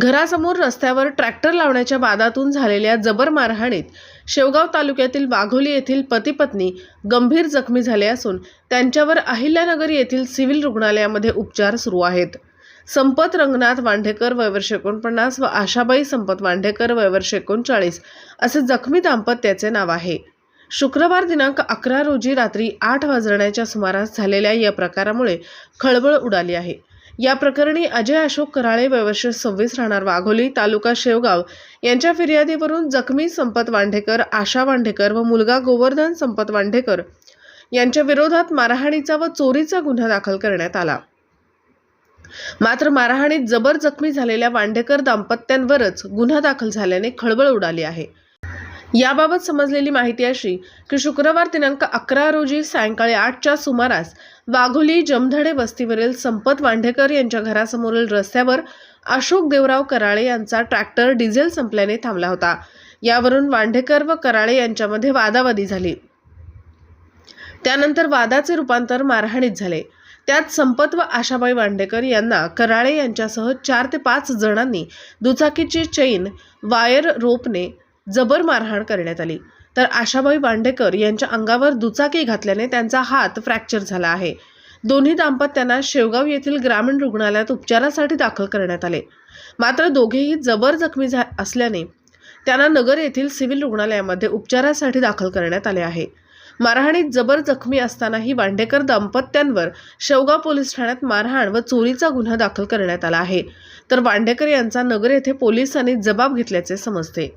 घरासमोर रस्त्यावर ट्रॅक्टर लावण्याच्या वादातून झालेल्या जबर मारहाणीत शेवगाव तालुक्यातील वाघोली येथील पती पत्नी गंभीर जखमी झाले असून त्यांच्यावर अहिल्यानगर येथील सिव्हिल रुग्णालयामध्ये उपचार सुरू आहेत. संपत रंगनाथ वांढेकर वयवर्ष एकोणपन्नास व आशाबाई संपत वांढेकर वयवर्ष एकोणचाळीस असे जखमी दाम्पत्याचे नाव आहे. शुक्रवार दिनांक अकरा रोजी रात्री आठ वाजण्याच्या सुमारास झालेल्या या प्रकारामुळे खळबळ उडाली आहे. या प्रकरणी अजय अशोक कराळे वयवर्ष सव्वीस राहणार वाघोली तालुका शेवगाव. यांच्या फिर्यादीवरून जखमी संपत वांढेकर आशा वांढेकर व मुलगा गोवर्धन संपत वांढेकर यांच्या विरोधात मारहाणीचा व चोरीचा गुन्हा दाखल करण्यात आला. मात्र मारहाणीत जबर जखमी झालेल्या वांढेकर दाम्पत्यांवरच गुन्हा दाखल झाल्याने खळबळ उडाली आहे. याबाबत समजलेली माहिती अशी की शुक्रवार दिनांक अकरा रोजी सायंकाळी आठच्या सुमारास वाघोली जमधडे वस्तीवरील संपत वांढेकर यांच्या घरासमोरील रस्त्यावर अशोक देवराव कराळे यांचा ट्रॅक्टर डिझेल संपल्याने थांबला होता. यावरून वांढेकर व कराळे यांच्यामध्ये वादावादी झाली. त्यानंतर वादाचे रूपांतर मारहाणीत झाले. त्यात संपत व आशाबाई वांडेकर यांना कराळे यांच्यासह चार ते पाच जणांनी दुचाकीची चेन वायर रोपने जबर मारहाण करण्यात आली. तर आशाबाई वांडेकर यांच्या अंगावर दुचाकी घातल्याने त्यांचा हात फ्रॅक्चर झाला आहे. दोन्ही दाम्पत्यांना शेवगाव येथील ग्रामीण रुग्णालयात उपचारासाठी दाखल करण्यात आले. मात्र दोघेही जबर जखमी झा असल्याने त्यांना नगर येथील सिव्हिल रुग्णालयामध्ये उपचारासाठी दाखल करण्यात आले आहे. मारहाणीत जबर जखमी असतानाही वांडेकर दाम्पत्यांवर शेवगाव पोलीस ठाण्यात मारहाण व चोरीचा गुन्हा दाखल करण्यात आला आहे. तर वांडेकर यांचा नगर येथे पोलिसांनी जबाब घेतल्याचे समजते.